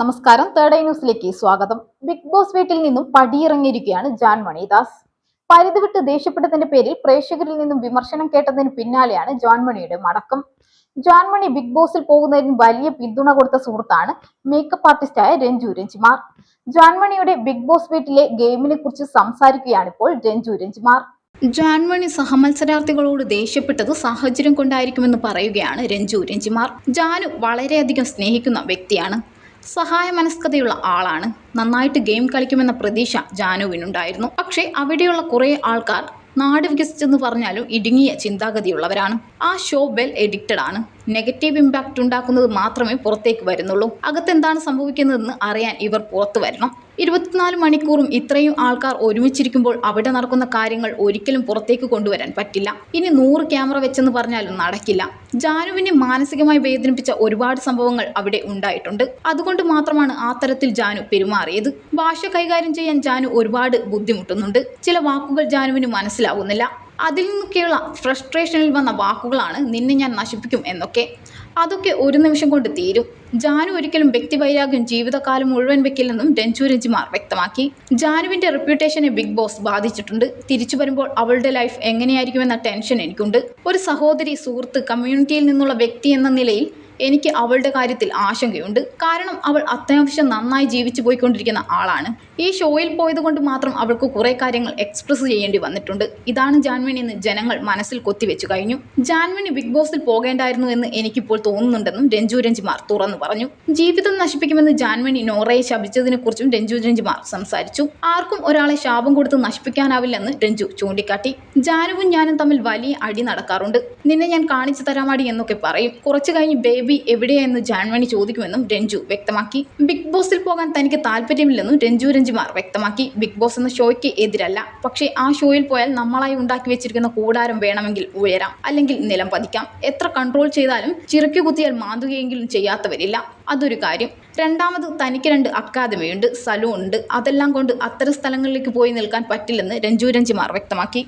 നമസ്കാരം. Third eye ന്യൂസിലേക്ക് സ്വാഗതം. ബിഗ് ബോസ് വീട്ടിൽ നിന്നും പടിയിറങ്ങിയിരിക്കുകയാണ് ജാൻ മണിദാസ്. പരിധി വിട്ട് ദേഷ്യപ്പെട്ടതിന്റെ പേരിൽ പ്രേക്ഷകരിൽ നിന്നും വിമർശനം കേട്ടതിന് പിന്നാലെയാണ് ജോൺ മണിയുടെ മടക്കം. ജോൺ മണി ബിഗ് ബോസിൽ പോകുന്നതിന് വലിയ പിന്തുണ കൊടുത്ത സുഹൃത്താണ് മേക്കപ്പ് ആർട്ടിസ്റ്റായ രഞ്ജു രഞ്ജിമാർ. ജോൺ മണിയുടെ ബിഗ് ബോസ് വീട്ടിലെ ഗെയിമിനെ കുറിച്ച് സംസാരിക്കുകയാണ് ഇപ്പോൾ രഞ്ജു രഞ്ജിമാർ. ജാൻമണി സഹമത്സരാർത്ഥികളോട് ദേഷ്യപ്പെട്ടത് സാഹചര്യം കൊണ്ടായിരിക്കുമെന്ന് പറയുകയാണ് രഞ്ജു രഞ്ജിമാർ. ജാനു വളരെയധികം സ്നേഹിക്കുന്ന വ്യക്തിയാണ്. സഹായ മനസ്കതയുള്ള ആളാണ്. നന്നായിട്ട് ഗെയിം കളിക്കുമെന്ന പ്രതീക്ഷ ജാനുവിനുണ്ടായിരുന്നു. പക്ഷേ അവിടെയുള്ള കുറേ ആൾക്കാർ നാട് വികസിച്ചെന്ന് പറഞ്ഞാലും ഇടുങ്ങിയ ചിന്താഗതിയുള്ളവരാണ്. ആ ഷോ വെൽ എഡിക്റ്റഡ് ആണ് നെഗറ്റീവ് ഇമ്പാക്റ്റ് ഉണ്ടാക്കുന്നത് മാത്രമേ പുറത്തേക്ക് വരുന്നുള്ളൂ. അകത്തെന്താണ് സംഭവിക്കുന്നതെന്ന് അറിയാൻ ഇവർ പുറത്തു വരണം. ഇരുപത്തിനാല് മണിക്കൂറും ഇത്രയും ആൾക്കാർ ഒരുമിച്ചിരിക്കുമ്പോൾ അവിടെ നടക്കുന്ന കാര്യങ്ങൾ ഒരിക്കലും പുറത്തേക്ക് കൊണ്ടുവരാൻ പറ്റില്ല. ഇനി നൂറ് ക്യാമറ വെച്ചെന്ന് പറഞ്ഞാലും നടക്കില്ല. ജാനുവിനെ മാനസികമായി വേദനിപ്പിച്ച ഒരുപാട് സംഭവങ്ങൾ അവിടെ ഉണ്ടായിട്ടുണ്ട്. അതുകൊണ്ട് മാത്രമാണ് ആ തരത്തിൽ ജാനു പെരുമാറിയത്. ഭാഷ കൈകാര്യം ചെയ്യാൻ ജാനു ഒരുപാട് ബുദ്ധിമുട്ടുന്നുണ്ട്. ചില വാക്കുകൾ ജാനുവിന് മനസ്സിലാവുന്നില്ല. അതിൽ നിന്നൊക്കെയുള്ള ഫ്രസ്ട്രേഷനിൽ വന്ന വാക്കുകളാണ് നിന്നെ ഞാൻ നശിപ്പിക്കും എന്നൊക്കെ. അതൊക്കെ ഒരു നിമിഷം കൊണ്ട് തീരും. ജാനു ഒരിക്കലും വ്യക്തിവൈരാഗ്യം ജീവിതകാലം മുഴുവൻ വെക്കില്ലെന്നും രഞ്ജു രഞ്ജിമാർ വ്യക്തമാക്കി. ജാനുവിന്റെ റെപ്യൂട്ടേഷനെ ബിഗ് ബോസ് ബാധിച്ചിട്ടുണ്ട്. തിരിച്ചു വരുമ്പോൾ അവളുടെ ലൈഫ് എങ്ങനെയായിരിക്കുമെന്ന ടെൻഷൻ എനിക്കുണ്ട്. ഒരു സഹോദരി സുഹൃത്ത് കമ്മ്യൂണിറ്റിയിൽ നിന്നുള്ള വ്യക്തി എന്ന നിലയിൽ എനിക്ക് അവളുടെ കാര്യത്തിൽ ആശങ്കയുണ്ട്. കാരണം അവൾ അത്യാവശ്യം നന്നായി ജീവിച്ചു പോയിക്കൊണ്ടിരിക്കുന്ന ആളാണ്. ഈ ഷോയിൽ പോയതുകൊണ്ട് മാത്രം അവൾക്ക് കുറേ കാര്യങ്ങൾ എക്സ്പ്രസ് ചെയ്യേണ്ടി വന്നിട്ടുണ്ട്. ഇതാണ് ജാൻവിൻ എന്ന് ജനങ്ങൾ മനസ്സിൽ കൊത്തിവെച്ചു കഴിഞ്ഞു. ജാൻവിന് ബിഗ് ബോസിൽ പോകേണ്ടായിരുന്നു എന്ന് എനിക്കിപ്പോൾ തോന്നുന്നുണ്ടെന്നും രഞ്ജു രഞ്ജിമാർ തുറന്നു പറഞ്ഞു. ജീവിതം നശിപ്പിക്കുമെന്ന് ജാൻവിനി നോറയെ ശപിച്ചതിനെക്കുറിച്ചും രഞ്ജു രഞ്ജിമാർ സംസാരിച്ചു. ആർക്കും ഒരാളെ ശാപം കൊടുത്ത് നശിപ്പിക്കാനാവില്ലെന്ന് രഞ്ജു ചൂണ്ടിക്കാട്ടി. ജാനുവും ഞാനും തമ്മിൽ വലിയ അടി നടക്കാറുണ്ട്. നിന്നെ ഞാൻ കാണിച്ചു തരാമാടി എന്നൊക്കെ പറയും. കുറച്ചു കഴിഞ്ഞ് ബേബി എവിടെയെന്ന് ജാൻമണി ചോദിക്കുമെന്നും രഞ്ജു വ്യക്തമാക്കി. ബിഗ് ബോസിൽ പോകാൻ തനിക്ക് താല്പര്യമില്ലെന്നും രഞ്ജു രഞ്ജിമാർ വ്യക്തമാക്കി. ബിഗ് ബോസ് എന്ന ഷോയ്ക്ക് എതിരല്ല. പക്ഷേ ആ ഷോയിൽ പോയാൽ നമ്മളായി ഉണ്ടാക്കി വെച്ചിരിക്കുന്ന കൂടാരം വേണമെങ്കിൽ ഉയരാം. അല്ലെങ്കിൽ നിലം പതിക്കാം. എത്ര കൺട്രോൾ ചെയ്താലും ചിറക്കി കുത്തിയാൽ മാന്തുകയെങ്കിലും ചെയ്യാത്തവരില്ല. അതൊരു കാര്യം. രണ്ടാമത് തനിക്ക് രണ്ട് അക്കാദമിയുണ്ട് സലൂൺ ഉണ്ട്. അതെല്ലാം കൊണ്ട് അത്തരം സ്ഥലങ്ങളിലേക്ക് പോയി നിൽക്കാൻ പറ്റില്ലെന്ന് രഞ്ജു രഞ്ജിമാർ വ്യക്തമാക്കി.